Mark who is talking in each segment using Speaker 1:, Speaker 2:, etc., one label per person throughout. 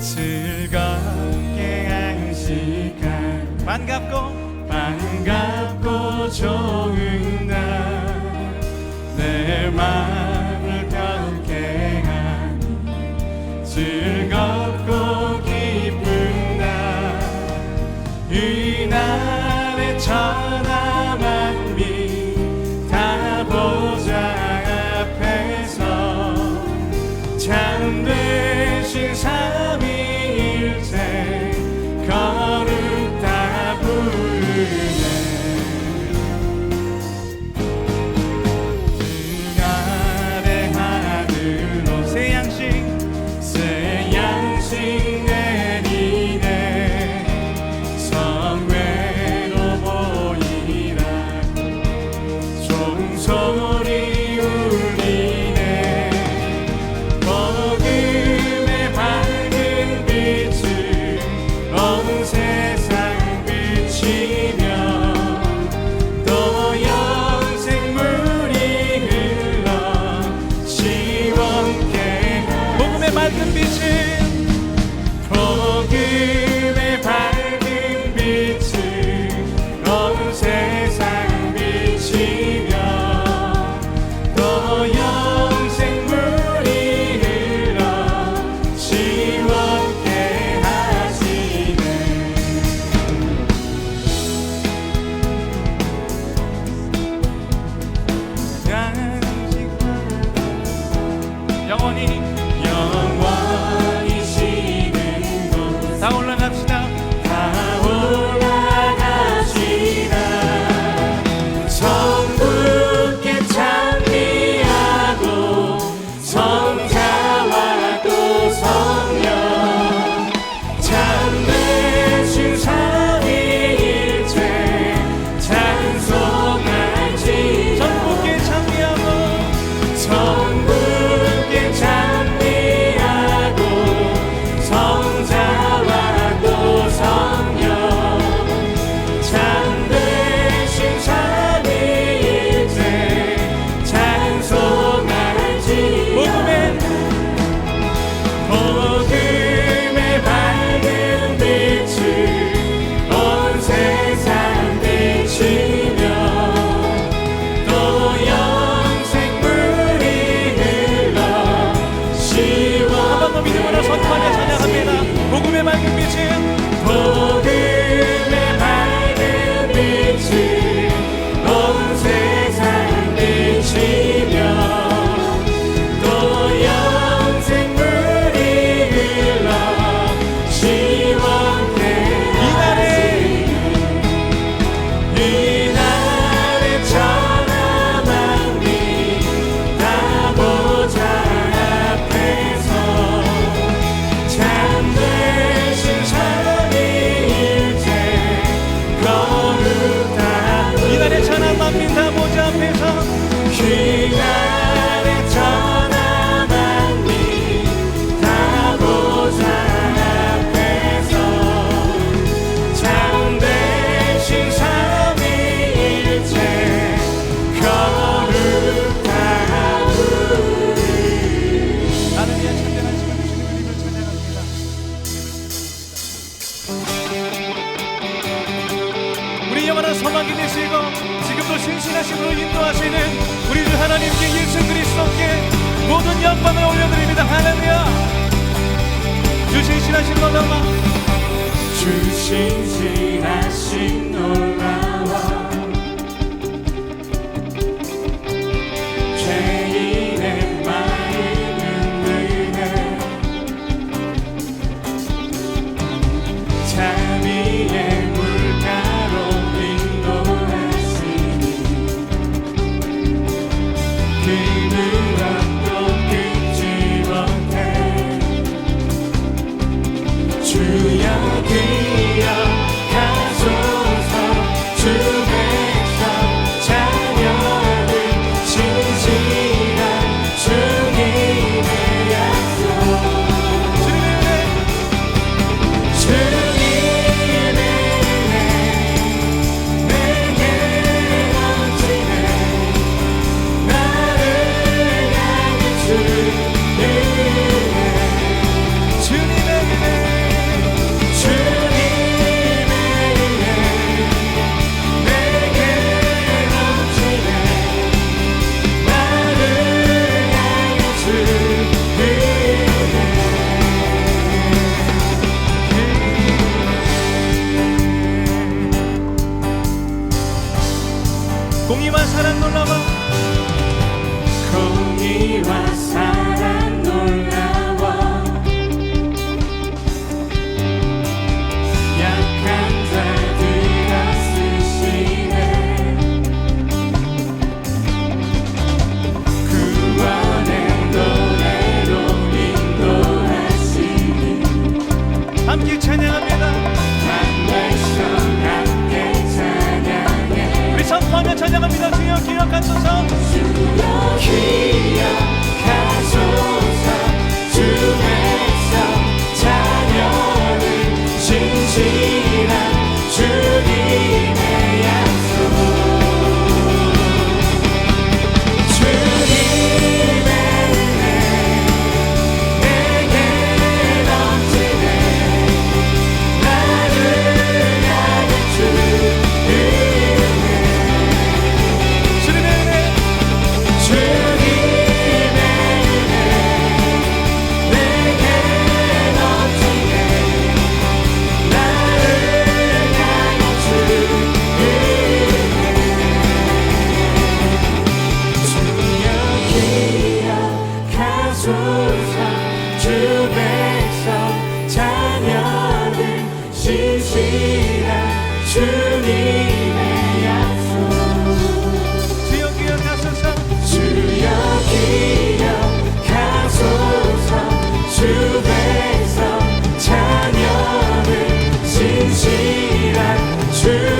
Speaker 1: 즐겁게 안식한 반갑고. 반갑고 좋은 날내 마음 കരങ്ങളുള്ളവർ 회장합니다. 주여 기억하소서. 주여 기억하소서.
Speaker 2: 주 백성 자녀를 진실한
Speaker 1: 주님. 신실한
Speaker 2: 주.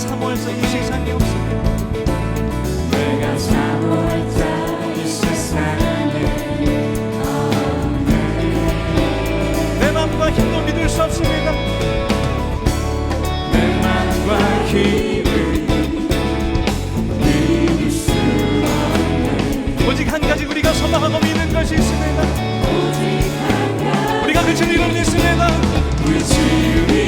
Speaker 1: 사모해서 이 세상이 없으면
Speaker 2: 내가 사모했다 이
Speaker 1: 세상에는 없는 내 맘과 힘도 믿을 수 없습니다.
Speaker 2: 내 맘과 힘을 믿을 수 없네.
Speaker 1: 오직 한 가지 우리가 소망하고 믿는 것이 있습니다. 우리가 그친
Speaker 2: 이름이
Speaker 1: 있습니다.
Speaker 2: 그친
Speaker 1: 이름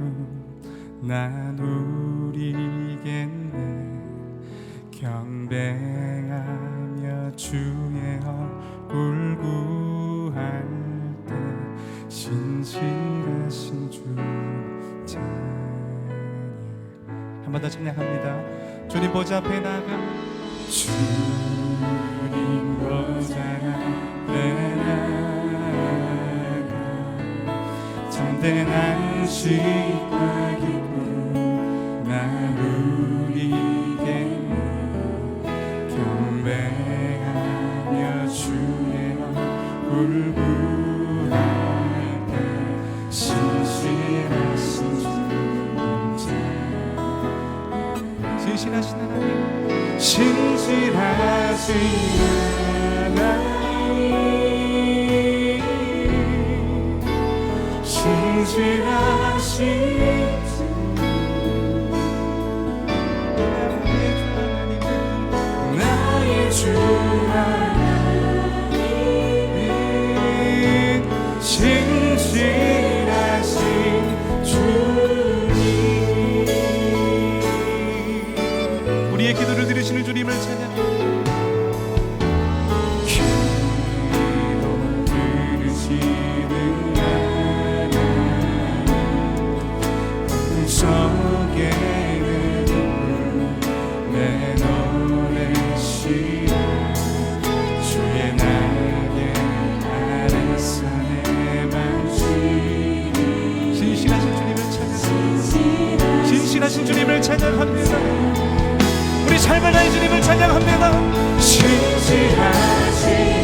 Speaker 1: 음,
Speaker 2: 나누리겠네 경배하며 주의 얼굴 구할 때 신실하신 주 찬양.
Speaker 1: 한번 더 찬양합니다. 주님 보좌 앞에 나가.
Speaker 2: 주님 보좌 앞에 나가. 참된 하 奇怪
Speaker 1: 찬양합니다. 우리 삶을 다해 주님을 찬양합니다.
Speaker 2: 신실하신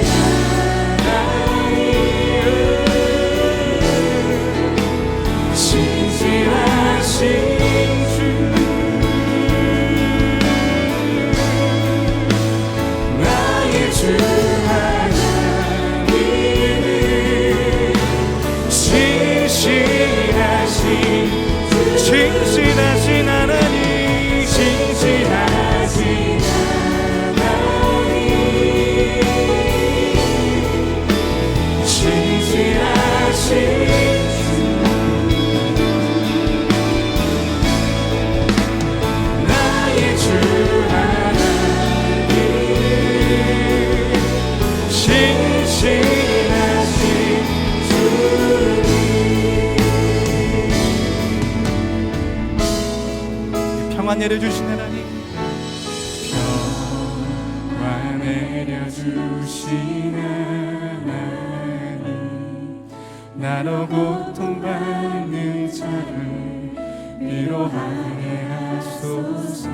Speaker 2: 많은 자를 위로하게 하소서.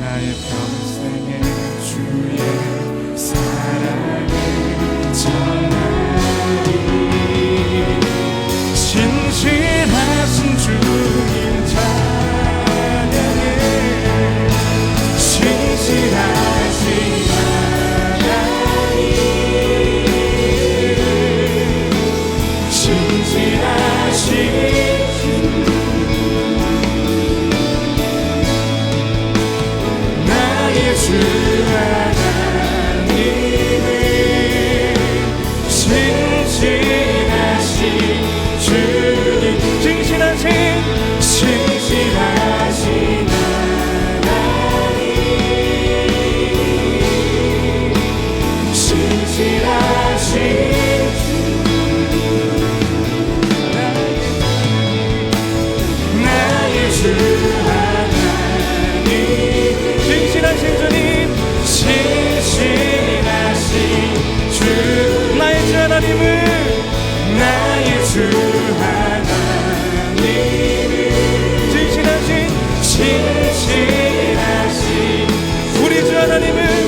Speaker 2: 나의 평생의 주의 사랑 也许 주 하나님을 나의 주 하나님을 진실하신
Speaker 1: 진실하신 우리 주 하나님을